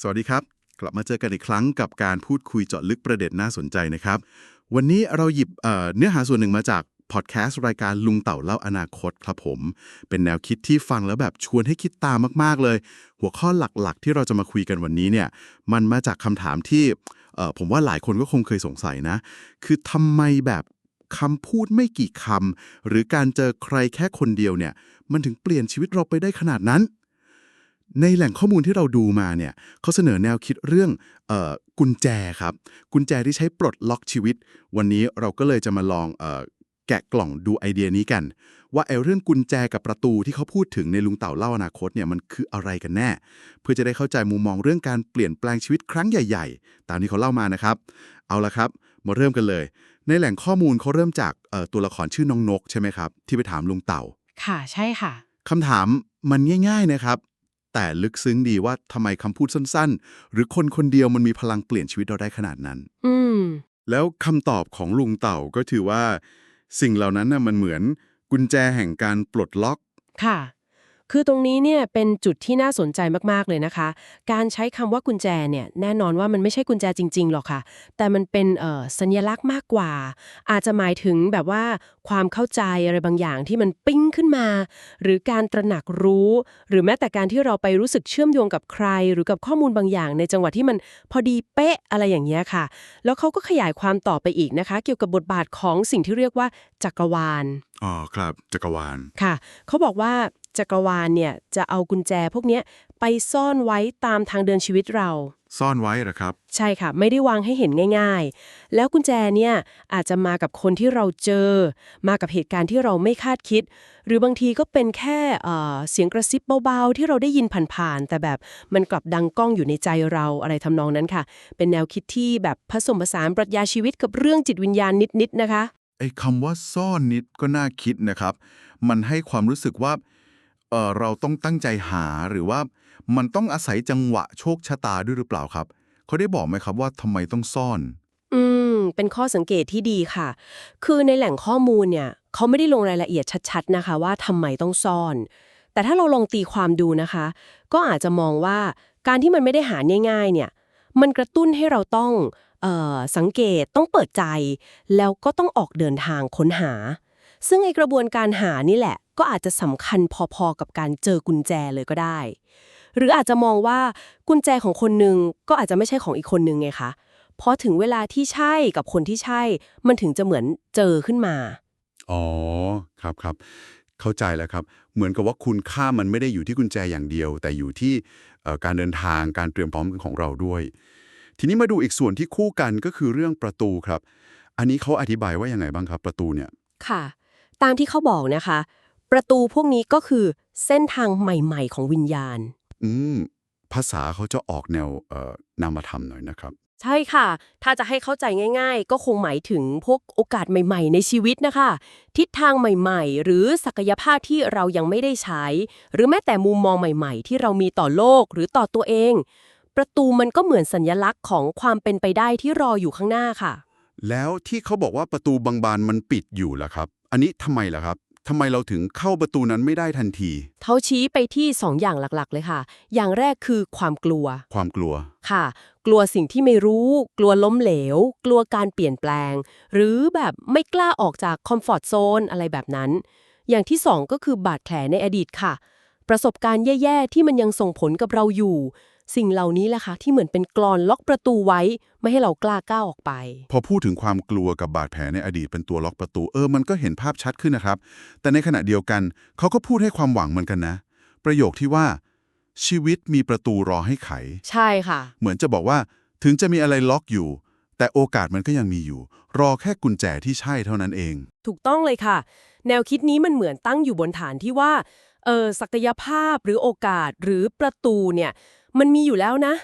สวัสดีครับ กลับมาเจอกันอีกครั้งกับการพูดคุยเจาะลึกประเด็นน่าสนใจนะครับ วันนี้เราหยิบเเนื้อหาส่วนหนึ่งมาจากพอดแคสต์รายการลุงเต่าเล่าอนาคตครับผม เป็นแนวคิดที่ฟังแล้วแบบชวนให้คิดตามมากๆเลย หัวข้อหลักๆ ที่เราจะมาคุยกันวันนี้เนี่ยมันมาจากคำถามที่ผมว่าหลายคนก็คงเคยสงสัยนะ คือทำไมแบบคำพูดไม่กี่คำหรือการเจอใครแค่คนเดียวเนี่ย มันถึงเปลี่ยนชีวิตเราไปได้ขนาดนั้น ในแหล่งข้อมูลที่เราดูมาเนี่ยเขาเสนอแนวคิดเรื่องเอ่อกุญแจครับ กุญแจที่ใช้ปลดล็อกชีวิต วันนี้เราก็เลยจะมาลองเออแกะกล่องดูไอเดียนี้กัน ว่าไอ้เรื่องกุญแจกับประตูที่เขาพูดถึงในลุงเต่าเล่าอนาคตเนี่ยมันคืออะไรกันแน่ เพื่อจะได้เข้าใจมุมมองเรื่องการเปลี่ยนแปลงชีวิตครั้งใหญ่ ๆ ตามที่เขาเล่ามานะครับ เอาละครับ มาเริ่มกันเลย ในแหล่งข้อมูลเขาเริ่มจากเอ่อตัวละครชื่อน้องนกใช่ไหมครับที่ไปถามลุงเต่า ค่ะใช่ค่ะคำถามมันง่าย ๆนะครับ แต่ลึกซึ้งดีว่าทำไมคำพูดสั้นๆ หรือคนคนเดียวมันมีพลังเปลี่ยนชีวิตเราได้ขนาดนั้น อืม แล้วคำตอบของลุงเต่าก็ถือว่า สิ่งเหล่านั้นน่ะมันเหมือนกุญแจแห่งการปลดล็อก ค่ะ คือตรงนี้เนี่ยเป็นจุดที่น่าสนใจมากๆเลยนะคะ การใช้คำว่ากุญแจเนี่ยแน่นอนว่ามันไม่ใช่กุญแจจริง ๆ หรอกค่ะ แต่มันเป็นเอ่อสัญลักษณ์มากกว่า อาจจะหมายถึงแบบว่าความเข้าใจอะไรบางอย่างที่มันปิ้งขึ้นมา หรือการตระหนักรู้ หรือแม้แต่การที่เราไปรู้สึกเชื่อมโยงกับใคร หรือกับข้อมูลบางอย่าง ในจังหวะที่มันพอดีเป๊ะอะไรอย่างเงี้ยค่ะ แล้วเขาก็ขยายความต่อไปอีกนะคะ เกี่ยวกับบทบาทของสิ่งที่เรียกว่าจักรวาลอ๋อครับจักรวาลค่ะ เขาบอกว่า จักรวาลเนี่ยจะเอากุญแจพวกเนี้ยไปซ่อนไว้ตามทางเดินชีวิตเรา ซ่อนไว้เหรอครับ ใช่ค่ะ ไม่ได้วางให้เห็นง่าย ๆ แล้วกุญแจเนี่ยอาจจะมากับคนที่เราเจอ มากับเหตุการณ์ที่เราไม่คาดคิด หรือบางทีก็เป็นแค่เอ่อเสียงกระซิบเบาๆ ที่เราได้ยินผ่านๆ แต่แบบมันกลับดังก้องอยู่ในใจเราอะไรทำนองนั้นค่ะ เป็นแนวคิดที่แบบผสมผสานปรัชญาชีวิตกับเรื่องจิตวิญญาณนิดๆนะคะไอ้คำว่าซ่อนนิดก็น่าคิดนะครับ มันให้ความรู้สึกว่า เออเราต้องตั้งใจหาหรือว่ามันต้องอาศัยจังหวะโชคชะตาด้วยหรือเปล่าครับ เขาได้บอกไหมครับว่าทำไมต้องซ่อน อืม เป็นข้อสังเกตที่ดีค่ะ คือในแหล่งข้อมูลเนี่ยเขาไม่ได้ลงรายละเอียดชัดๆนะคะ ว่าทำไมต้องซ่อน แต่ถ้าเราลองตีความดูนะคะ ก็อาจจะมองว่าการที่มันไม่ได้หาง่ายๆเนี่ย มันกระตุ้นให้เราต้องเออสังเกตต้องเปิดใจ แล้วก็ต้องออกเดินทางค้นหา ซึ่งไอกระบวนการหานี่แหละ ก็อาจจะสำคัญพอๆกับการเจอกุญแจเลยก็ได้ หรืออาจจะมองว่ากุญแจของคนหนึ่งก็อาจจะไม่ใช่ของอีกคนหนึ่งไงคะพอถึงเวลาที่ใช่กับคนที่ใช่ มันถึงจะเหมือนเจอขึ้นมา อ๋อ ครับครับ เข้าใจแล้วครับ เหมือนกับว่าคุณค่ามันไม่ได้อยู่ที่กุญแจอย่างเดียว แต่อยู่ที่เอ่อการเดินทางการเตรียมพร้อมของเราด้วย ทีนี้มาดูอีกส่วนที่คู่กันก็คือเรื่องประตูครับ อันนี้เขาอธิบายว่ายังไงบ้างครับ ประตูเนี่ย ค่ะ ตามที่เขาบอกนะคะ ประตูพวกนี้ก็คือเส้นทางใหม่ ๆ ของวิญญาณ อืม ภาษาเขาจะออกแนวเอ่อนามธรรมหน่อยนะครับ ใช่ค่ะ ถ้าจะให้เข้าใจง่าย ๆ ก็คงหมายถึงพวกโอกาสใหม่ ๆ ในชีวิตนะคะ ทิศทางใหม่ๆ หรือศักยภาพที่เรายังไม่ได้ใช้ หรือแม้แต่มุมมองใหม่ ๆ ที่เรามีต่อโลกหรือต่อตัวเอง ประตูมันก็เหมือนสัญลักษณ์ของความเป็นไปได้ที่รออยู่ข้างหน้าค่ะ แล้วที่เขาบอกว่าประตูบางบานมันปิดอยู่ล่ะครับ อันนี้ทำไมล่ะครับทำไมเราถึงเข้าประตูนั้นไม่ได้ทันที เขาชี้ไปที่2อย่างหลักๆ เลยค่ะ อย่างแรกคือความกลัว ความกลัว ค่ะ กลัวสิ่งที่ไม่รู้ กลัวล้มเหลว กลัวการเปลี่ยนแปลง หรือแบบไม่กล้าออกจากคอมฟอร์ทโซนอะไรแบบนั้น อย่างที่ 2 ก็คือบาดแผลในอดีตค่ะ ประสบการณ์แย่ ๆ ที่มันยังส่งผลกับเราอยู่ สิ่งเหล่านี้แหละค่ะที่เหมือนเป็นกรอนล็อกประตูไว้ ไม่ให้เรากล้าก้าวออกไป พอพูดถึงความกลัวกับบาดแผลในอดีตเป็นตัวล็อกประตูเออมันก็เห็นภาพชัดขึ้นนะครับ แต่ในขณะเดียวกันเขาก็พูดให้ความหวังเหมือนกันนะ ประโยคที่ว่า ชีวิตมีประตูรอให้ไข ใช่ค่ะ เหมือนจะบอกว่า ถึงจะมีอะไรล็อกอยู่ แต่โอกาสมันก็ยังมีอยู่ รอแค่กุญแจที่ใช่เท่านั้นเอง ถูกต้องเลยค่ะ แนวคิดนี้มันเหมือนตั้งอยู่บนฐานที่ว่าเออศักยภาพหรือโอกาสหรือประตูเนี่ย มันมีอยู่แล้วนะ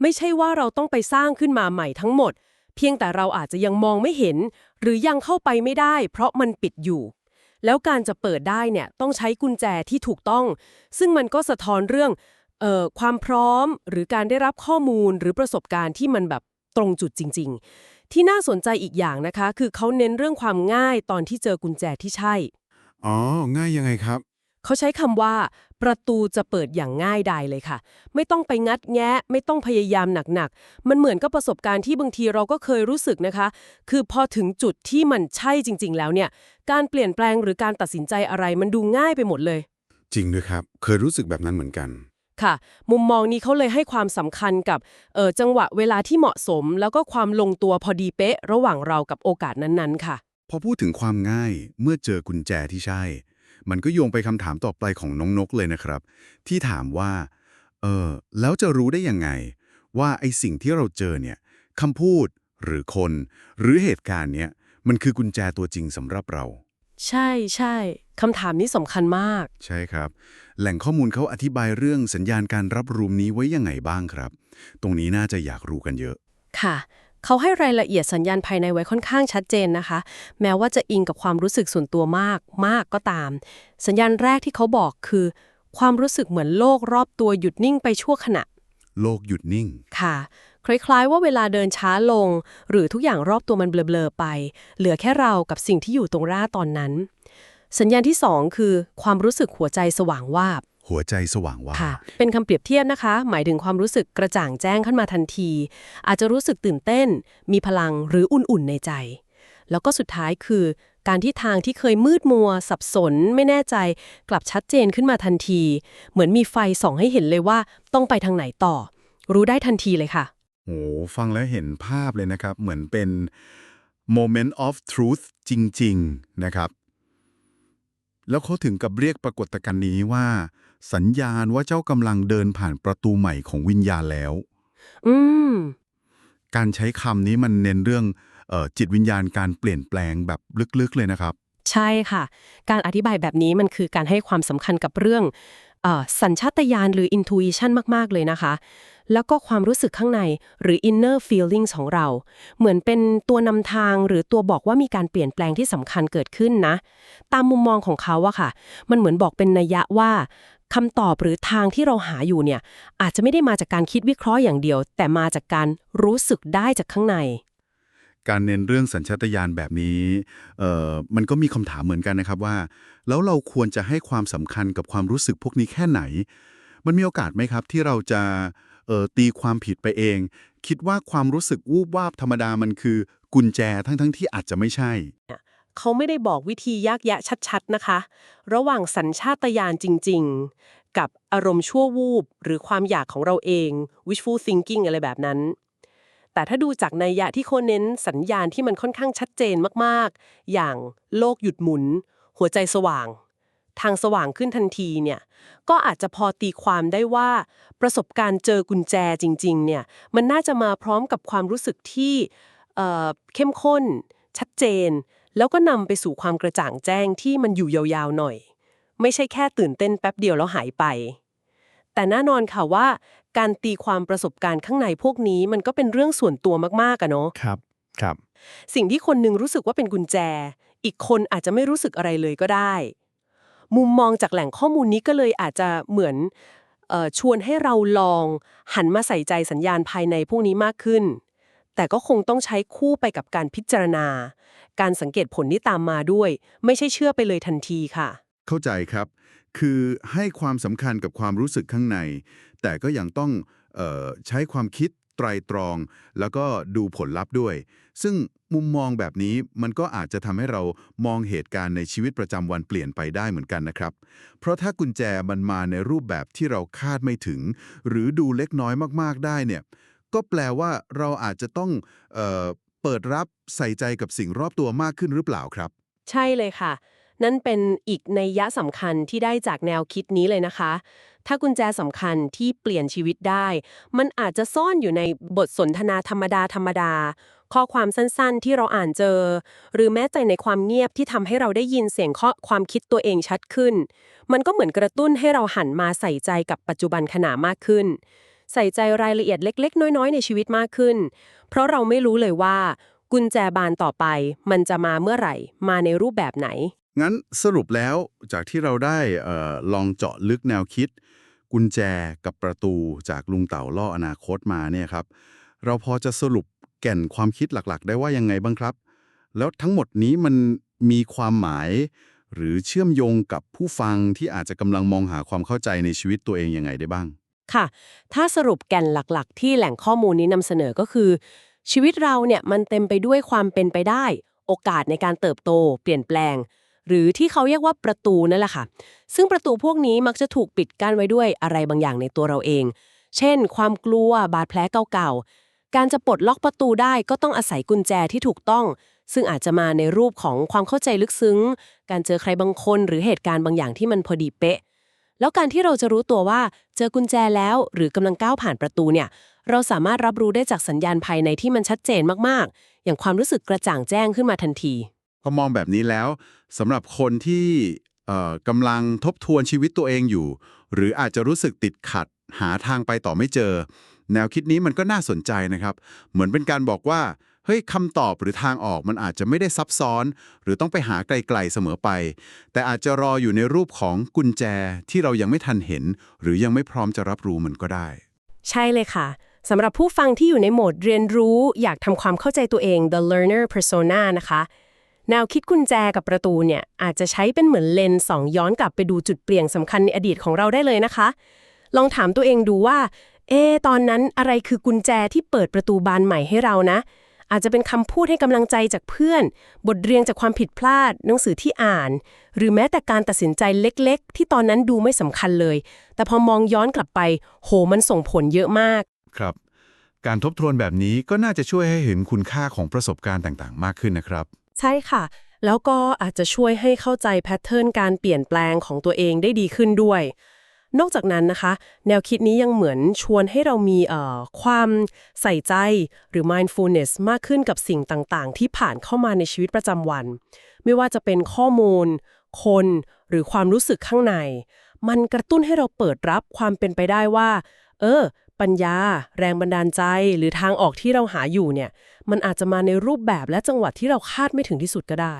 ไม่ใช่ว่าเราต้องไปสร้างขึ้นมาใหม่ทั้งหมด เพียงแต่เราอาจจะยังมองไม่เห็น หรือยังเข้าไปไม่ได้ เพราะมันปิดอยู่ แล้วการจะเปิดได้เนี่ยต้องใช้กุญแจที่ถูกต้อง ซึ่งมันก็สะท้อนเรื่องเอ่อความพร้อมหรือการได้รับข้อมูลหรือประสบการณ์ที่มันแบบตรงจุดจริง ๆ ที่น่าสนใจอีกอย่างนะคะ คือเขาเน้นเรื่องความง่ายตอนที่เจอกุญแจที่ใช่ อ๋อ ง่ายยังไงครับ เขาใช้คำว่า ประตูจะเปิดอย่างง่ายดายเลยค่ะ ไม่ต้องไปงัดแงะ ไม่ต้องพยายามหนักๆ มันเหมือนกับประสบการณ์ที่บางทีเราก็เคยรู้สึกนะคะ คือพอถึงจุดที่มันใช่จริง ๆ แล้วเนี่ย การเปลี่ยนแปลงหรือการตัดสินใจอะไรมันดูง่ายไปหมดเลย จริงด้วยครับ เคยรู้สึกแบบนั้นเหมือนกันค่ะมุมมองนี้เขาเลยให้ความสำคัญกับเออจังหวะเวลาที่เหมาะสม แล้วก็ความลงตัวพอดีเป๊ะ ระหว่างเรากับโอกาสนั้นๆ ค่ะ พอพูดถึงความง่ายเมื่อเจอกุญแจที่ใช่ มันก็โยงไปคำถามต่อไปของน้องนกเลยนะครับ ที่ถามว่า เออ แล้วจะรู้ได้ยังไง ว่าไอสิ่งที่เราเจอเนี่ยคำพูดหรือคน หรือเหตุการณ์เนี้ยมันคือกุญแจตัวจริงสำหรับเรา ใช่ใช่คำถามนี้สำคัญมาก ใช่ครับ แหล่งข้อมูลเขาอธิบายเรื่องสัญญาณการรับรู้นี้ไว้ยังไงบ้างครับ ตรงนี้น่าจะอยากรู้กันเยอะ ค่ะ เขาให้รายละเอียดสัญญาณภายในไว้ค่อนข้างชัดเจนนะคะ แม้ว่าจะอิงกับความรู้สึกส่วนตัวมากมากก็ตาม สัญญาณแรกที่เขาบอกคือ ความรู้สึกเหมือนโลกรอบตัวหยุดนิ่งไปชั่วขณะ โลกหยุดนิ่ง ค่ะ คล้ายๆ ว่าเวลาเดินช้าลง หรือทุกอย่างรอบตัวมันเบลอๆไป เหลือแค่เรากับสิ่งที่อยู่ตรงหน้าตอนนั้น สัญญาณที่สองคือ ความรู้สึกหัวใจสว่างวาบ หัวใจสว่างว่าค่ะ เป็นคำเปรียบเทียบนะคะ หมายถึงความรู้สึกกระจ่างแจ้งขึ้นมาทันที อาจจะรู้สึกตื่นเต้น มีพลังหรืออุ่นๆในใจ แล้วก็สุดท้ายคือ การที่ทางที่เคยมืดมัว สับสน ไม่แน่ใจ กลับชัดเจนขึ้นมาทันที เหมือนมีไฟส่องให้เห็นเลยว่าต้องไปทางไหนต่อ รู้ได้ทันทีเลยค่ะโอ้ฟังแล้วเห็นภาพเลยนะครับ เหมือนเป็น moment of truth จริง ๆ นะครับ แล้วเขาถึงกับเรียกปรากฏการณ์นี้ว่า สัญญาณว่าเจ้ากำลังเดินผ่านประตูใหม่ของวิญญาณแล้ว อืม การใช้คำนี้มันเน้นเรื่องเออจิตวิญญาณการเปลี่ยนแปลงแบบลึกๆเลยนะครับ ใช่ค่ะ การอธิบายแบบนี้มันคือการให้ความสำคัญกับเรื่องเออสัญชาตญาณหรือ intuition มาก ๆ เลยนะคะ แล้วก็ความรู้สึกข้างในหรือ inner feelings ของเรา เหมือนเป็นตัวนำทางหรือตัวบอกว่ามีการเปลี่ยนแปลงที่สำคัญเกิดขึ้นนะ ตามมุมมองของเขาอะค่ะ มันเหมือนบอกเป็นนัยยะว่า คำตอบหรือทางที่เราหาอยู่เนี่ย อาจจะไม่ได้มาจากการคิดวิเคราะห์อย่างเดียว แต่มาจากการรู้สึกได้จากข้างใน การเน้นเรื่องสัญชาตญาณแบบนี้เออมันก็มีคำถามเหมือนกันนะครับว่า แล้วเราควรจะให้ความสำคัญกับความรู้สึกพวกนี้แค่ไหน มันมีโอกาสไหมครับที่เราจะเออตีความผิดไปเอง คิดว่าความรู้สึกวูบวาบธรรมดามันคือกุญแจทั้งๆที่อาจจะไม่ใช่ เขาไม่ได้บอกวิธียากแยะชัดๆนะคะ ระหว่างสัญชาตญาณจริง ๆ กับอารมณ์ชั่ววูบ หรือความอยากของเราเอง wishful thinking อะไรแบบนั้น แต่ถ้าดูจากนัยยะที่เขาเน้นสัญญาณที่มันค่อนข้างชัดเจนมากๆ อย่างโลกหยุดหมุน หัวใจสว่าง ทางสว่างขึ้นทันทีเนี่ยก็อาจจะพอตีความได้ว่า ประสบการณ์เจอกุญแจจริง ๆ เนี่ยมันน่าจะมาพร้อมกับความรู้สึกที่เอ่อเข้มข้น ชัดเจน แล้วก็นำไปสู่ความกระจ่างแจ้งที่มันอยู่ยาวๆหน่อย ไม่ใช่แค่ตื่นเต้นแป๊บเดียวแล้วหายไป แต่แน่นอนค่ะว่า การตีความประสบการณ์ข้างในพวกนี้มันก็เป็นเรื่องส่วนตัวมากๆอะเนาะครับครับ สิ่งที่คนหนึ่งรู้สึกว่าเป็นกุญแจ อีกคนอาจจะไม่รู้สึกอะไรเลยก็ได้ มุมมองจากแหล่งข้อมูลนี้ก็เลยอาจจะเหมือนเออชวนให้เราลองหันมาใส่ใจสัญญาณภายในพวกนี้มากขึ้น แต่ก็คงต้องใช้คู่ไปกับการพิจารณา การสังเกตผลที่ตามมาด้วย ไม่ใช่เชื่อไปเลยทันทีค่ะ เข้าใจครับ คือให้ความสำคัญกับความรู้สึกข้างใน แต่ก็ยังต้องออใช้ความคิดไตรตรอง แล้วก็ดูผลลัพธ์ด้วย ซึ่งมุมมองแบบนี้มันก็อาจจะทำให้เรามองเหตุการณ์ในชีวิตประจำวันเปลี่ยนไปได้เหมือนกันนะครับ เพราะถ้ากุญแจมันมาในรูปแบบที่เราคาดไม่ถึง หรือดูเล็กน้อยมากๆได้เนี่ยก็แปลว่าเราอาจจะต้องออ เปิดรับใส่ใจกับสิ่งรอบตัวมากขึ้นหรือเปล่าครับ ใช่เลยค่ะ นั่นเป็นอีกในยยะสำคัญที่ได้จากแนวคิดนี้เลยนะคะ ถ้ากุญแจสำคัญที่เปลี่ยนชีวิตได้ มันอาจจะซ่อนอยู่ในบทสนทนาธรรมดาธรรมดา ข้อความสั้นๆ ที่เราอ่านเจอ หรือแม้แต่ในความเงียบที่ทำให้เราได้ยินเสียงข้อความคิดตัวเองชัดขึ้น มันก็เหมือนกระตุ้นให้เราหันมาใส่ใจกับปัจจุบันขณะมากขึ้น ใส่ใจรายละเอียดเล็ก ๆ น้อย ๆ ในชีวิตมากขึ้น เพราะเราไม่รู้เลยว่า กุญแจบานต่อไป มันจะมาเมื่อไหร่ มาในรูปแบบไหน งั้นสรุปแล้วจากที่เราได้อลองเจาะลึกแนวคิด กุญแจกับประตูจากลุงเต่าล่ออนาคตมาเนี่ยครับ เราพอจะสรุปแก่นความคิดหลักๆ ได้ว่ายังไงบ้างครับ แล้วทั้งหมดนี้มันมีความหมาย หรือเชื่อมโยงกับผู้ฟังที่อาจจะกำลังมองหาความเข้าใจในชีวิตตัวเองยังไงได้บ้าง ค่ะ ถ้าสรุปแก่นหลักๆ ที่แหล่งข้อมูลนี้นำเสนอก็คือ ชีวิตเราเนี่ยมันเต็มไปด้วยความเป็นไปได้ โอกาสในการเติบโต เปลี่ยนแปลง หรือที่เขาเรียกว่าประตูนั่นแหละค่ะ ซึ่งประตูพวกนี้มักจะถูกปิดกั้นไว้ด้วยอะไรบางอย่างในตัวเราเอง เช่น ความกลัวบาดแผลเก่าๆ การจะปลดล็อกประตูได้ก็ต้องอาศัยกุญแจที่ถูกต้อง ซึ่งอาจจะมาในรูปของความเข้าใจลึกซึ้ง การเจอใครบางคนหรือเหตุการณ์บางอย่างที่มันพอดีเป๊ะ แล้วการที่เราจะรู้ตัวว่าเจอกุญแจแล้ว หรือกำลังก้าวผ่านประตูเนี่ย เราสามารถรับรู้ได้จากสัญญาณภายในที่มันชัดเจนมากๆ อย่างความรู้สึกกระจ่างแจ้งขึ้นมาทันทีพอมองแบบนี้แล้วสำหรับคนที่กำลังทบทวนชีวิตตัวเองอยู่ หรืออาจจะรู้สึกติดขัด หาทางไปต่อไม่เจอ แนวคิดนี้มันก็น่าสนใจนะครับ เหมือนเป็นการบอกว่า ฮ้ยคำตอบหรือทางออกมันอาจจะไม่ได้ซับซ้อน หรือต้องไปหาไกลๆเสมอไป แต่อาจจะรออยู่ในรูปของกุญแจที่เรายังไม่ทันเห็น หรือยังไม่พร้อมจะรับรู้มันก็ได้ ใช่เลยค่ะสำหรับผู้ฟังที่อยู่ในโหมดเรียนรู้ อยากทำความเข้าใจตัวเอง the learner persona นะคะ แนวคิดกุญแจกับประตูเนี่ยอาจจะใช้เป็นเหมือนเลนส์สองย้อนกลับไปดูจุดเปลี่ยนสำคัญในอดีตของเราได้เลยนะคะ ลองถามตัวเองดูว่า เอ ตอนนั้นอะไรคือกุญแจที่เปิดประตูบานใหม่ให้เรานะ อาจจะเป็นคำพูดให้กำลังใจจากเพื่อน บทเรียนจากความผิดพลาด หนังสือที่อ่าน หรือแม้แต่การตัดสินใจเล็กๆ ที่ตอนนั้นดูไม่สำคัญเลย แต่พอมองย้อนกลับไป โหมันส่งผลเยอะมาก ครับ การทบทวนแบบนี้ก็น่าจะช่วยให้เห็นคุณค่าของประสบการณ์ต่างๆ มากขึ้นนะครับ ใช่ค่ะ แล้วก็อาจจะช่วยให้เข้าใจแพทเทิร์นการเปลี่ยนแปลงของตัวเองได้ดีขึ้นด้วย นอกจากนั้นนะคะ แนวคิดนี้ยังเหมือนชวนให้เรามีเอ่อความใส่ใจหรือ mindfulness มากขึ้นกับสิ่งต่างๆ ที่ผ่านเข้ามาในชีวิตประจำวัน ไม่ว่าจะเป็นข้อมูล คนหรือความรู้สึกข้างใน มันกระตุ้นให้เราเปิดรับความเป็นไปได้ว่า เออ ปัญญา แรงบันดาลใจ หรือทางออกที่เราหาอยู่เนี่ย มันอาจจะมาในรูปแบบและจังหวะที่เราคาดไม่ถึงที่สุดก็ได้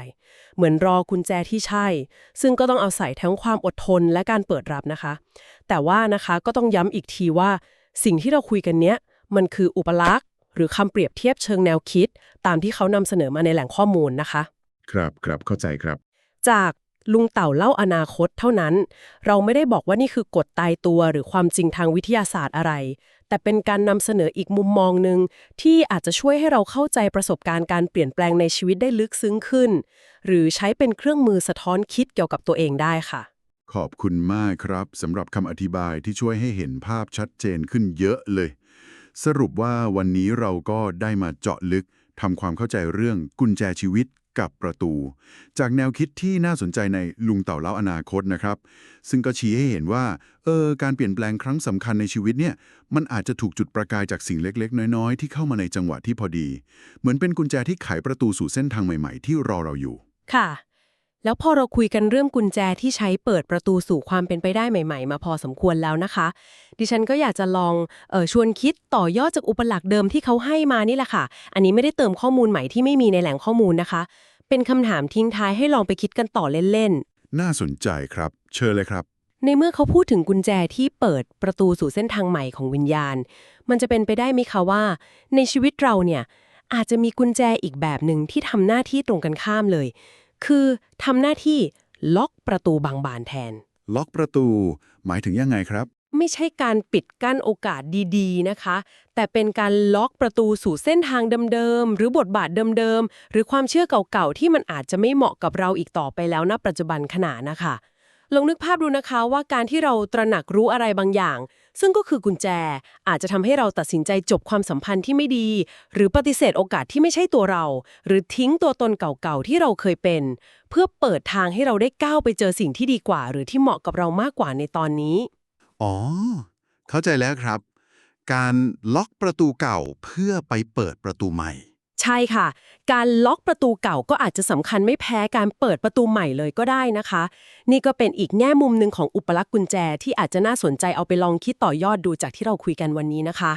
เหมือนรอกุญแจที่ใช่ ซึ่งก็ต้องเอาใส่ทั้งความอดทนและการเปิดรับนะคะ แต่ว่านะคะก็ต้องย้ำอีกทีว่า สิ่งที่เราคุยกันเนี้ยมันคืออุปลักษณ์ หรือคำเปรียบเทียบเชิงแนวคิด ตามที่เขานำเสนอมาในแหล่งข้อมูลนะคะ ครับครับเข้าใจครับ จากลุงเต่าเล่าอนาคตเท่านั้น เราไม่ได้บอกว่านี่คือกฎตายตัวหรือความจริงทางวิทยาศาสตร์อะไร แต่เป็นการนำเสนออีกมุมมองหนึ่งที่อาจจะช่วยให้เราเข้าใจประสบการณ์การเปลี่ยนแปลงในชีวิตได้ลึกซึ้งขึ้น หรือใช้เป็นเครื่องมือสะท้อนคิดเกี่ยวกับตัวเองได้ค่ะ ขอบคุณมากครับสำหรับคำอธิบายที่ช่วยให้เห็นภาพชัดเจนขึ้นเยอะเลย สรุปว่าวันนี้เราก็ได้มาเจาะลึกทำความเข้าใจเรื่องกุญแจชีวิต กับประตู จากแนวคิดที่น่าสนใจในลุงเต่าเล่าอนาคตนะครับ ซึ่งก็ชี้ให้เห็นว่าเออการเปลี่ยนแปลงครั้งสำคัญในชีวิตเนี่ยมันอาจจะถูกจุดประกายจากสิ่งเล็กๆ น้อยๆ ที่เข้ามาในจังหวะที่พอดี เหมือนเป็นกุญแจที่ไขประตูสู่เส้นทางใหม่ๆ ที่รอเราอยู่ ค่ะ แล้วพอเราคุยกันเรื่องกุญแจที่ใช้เปิดประตูสู่ความเป็นไปได้ใหม่ ๆ มาพอสมควรแล้วนะคะ ดิฉันก็อยากจะลองเออชวนคิดต่อยอดจากอุปลักษณ์เดิมที่เขาให้มานี่แหละค่ะ อันนี้ไม่ได้เติมข้อมูลใหม่ที่ไม่มีในแหล่งข้อมูลนะคะ เป็นคำถามทิ้งท้ายให้ลองไปคิดกันต่อเล่นๆ น่าสนใจครับ เชิญเลยครับ ในเมื่อเขาพูดถึงกุญแจที่เปิดประตูสู่เส้นทางใหม่ของวิญญาณ มันจะเป็นไปได้ไหมคะว่า ในชีวิตเราเนี่ยอาจจะมีกุญแจอีกแบบหนึ่งที่ทำหน้าที่ตรงกันข้ามเลย คือทำหน้าที่ล็อกประตูบางบานแทน ล็อกประตู หมายถึงยังไงครับ ไม่ใช่การปิดกั้นโอกาสดีๆนะคะ แต่เป็นการล็อกประตูสู่เส้นทางเดิมๆ หรือบทบาทเดิมๆ หรือความเชื่อเก่าๆ ที่มันอาจจะไม่เหมาะกับเราอีกต่อไปแล้วณปัจจุบันขณะนะคะ ลองนึกภาพดูนะคะว่าการที่เราตระหนักรู้อะไรบางอย่าง ซึ่งก็คือกุญแจอาจจะทำให้เราตัดสินใจจบความสัมพันธ์ที่ไม่ดี หรือปฏิเสธโอกาสที่ไม่ใช่ตัวเรา หรือทิ้งตัวตนเก่าๆที่เราเคยเป็น เพื่อเปิดทางให้เราได้ก้าวไปเจอสิ่งที่ดีกว่า หรือที่เหมาะกับเรามากกว่าในตอนนี้ อ๋อ เข้าใจแล้วครับ การล็อกประตูเก่าเพื่อไปเปิดประตูใหม่ ใช่ค่ะ การล็อกประตูเก่าก็อาจจะสำคัญไม่แพ้การเปิดประตูใหม่เลยก็ได้นะคะ นี่ก็เป็นอีกแง่มุมหนึ่งของอุปลักษณ์กุญแจที่อาจจะน่าสนใจเอาไปลองคิดต่อยอดดูจากที่เราคุยกันวันนี้นะคะ